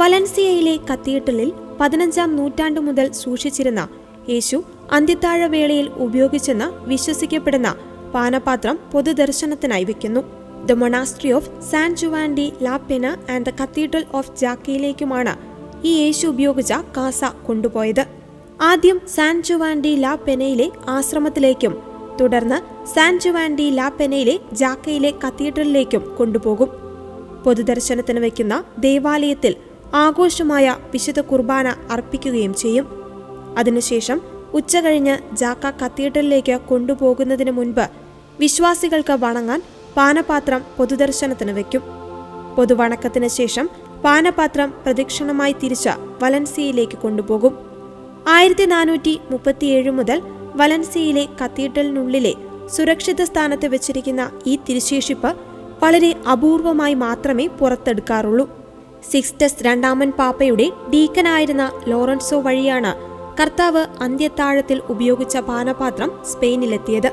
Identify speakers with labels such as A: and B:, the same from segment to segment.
A: വലൻസിയയിലെ കത്തീഡ്രലിൽ പതിനഞ്ചാം നൂറ്റാണ്ടു മുതൽ സൂക്ഷിച്ചിരുന്ന യേശു അന്ത്യത്താഴവേളയിൽ ഉപയോഗിച്ചെന്ന് വിശ്വസിക്കപ്പെടുന്ന പാനപാത്രം പൊതുദർശനത്തിനായി വയ്ക്കുന്നു the monastery of San Juan de la Pena and the cathedral of ജാക്കിയിലേക്കുമാണ് ഈ യേശു ഉപയോഗിച്ച കാസ കൊണ്ടുപോയത്. ആദ്യം സാൻ ജുവാൻഡി ലാ പെനയിലെ ആശ്രമത്തിലേക്കും തുടർന്ന് സാൻ ജുവാൻഡി ലാ പെനയിലെ ജാക്കയിലെ കത്തീഡ്രലിലേക്കും കൊണ്ടുപോകും. പൊതുദർശനത്തിന് വയ്ക്കുന്ന ദേവാലയത്തിൽ ആഘോഷമായ വിശുദ്ധ കുർബാന അർപ്പിക്കുകയും ചെയ്യും. അതിനുശേഷം ഉച്ചകഴിഞ്ഞ് ജാക്ക കത്തീഡ്രലിലേക്ക് കൊണ്ടുപോകുന്നതിന് മുൻപ് വിശ്വാസികൾക്ക് വണങ്ങാൻ പാനപാത്രം പൊതുദർശനത്തിന് വയ്ക്കും പൊതുവണക്കത്തിന് ശേഷം പാനപാത്രം പ്രദക്ഷിണമായി തിരിച്ച് വലൻസിയയിലേക്ക് കൊണ്ടുപോകും. ആയിരത്തി നാനൂറ്റി മുപ്പത്തിയേഴ് മുതൽ വലൻസിയയിലെ കത്തീഡ്രലിനുള്ളിലെ സുരക്ഷിത സ്ഥാനത്ത് വെച്ചിരിക്കുന്ന ഈ തിരുശേഷിപ്പ് വളരെ അപൂർവമായി മാത്രമേ പുറത്തെടുക്കാറുള്ളൂ. സിക്സ്റ്റസ് രണ്ടാമൻ പാപ്പയുടെ ഡീക്കനായിരുന്ന ലോറൻസോ വഴിയാണ് കർത്താവ് അന്ത്യത്താഴത്തിൽ ഉപയോഗിച്ച പാനപാത്രം സ്പെയിനിലെത്തിയത്.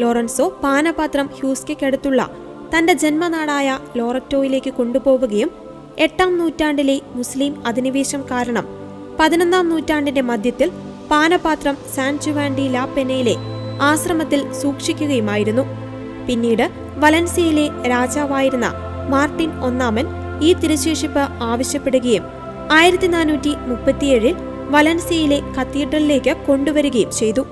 A: ലോറൻസോ പാനപാത്രം ഹ്യൂസ്കയ്ക്കടുത്തുള്ള തന്റെ ജന്മനാടായ ലോററ്റോയിലേക്ക് കൊണ്ടുപോവുകയും എട്ടാം നൂറ്റാണ്ടിലെ മുസ്ലിം അധിനിവേശം കാരണം പതിനൊന്നാം നൂറ്റാണ്ടിന്റെ മധ്യത്തിൽ പാനപാത്രം സാൻ ജുവാൻഡി ലാ പെനയിലെ ആശ്രമത്തിൽ സൂക്ഷിക്കുകയുമായിരുന്നു. പിന്നീട് വലൻസിയയിലെ രാജാവായിരുന്ന മാർട്ടിൻ ഒന്നാമൻ ഈ തിരുശേഷിപ്പ് ആവശ്യപ്പെടുകയും ആയിരത്തി നാനൂറ്റി മുപ്പത്തിയേഴിൽ വലൻസിയയിലെ കത്തീഡ്രലിലേക്ക് കൊണ്ടുവരികയും ചെയ്തു.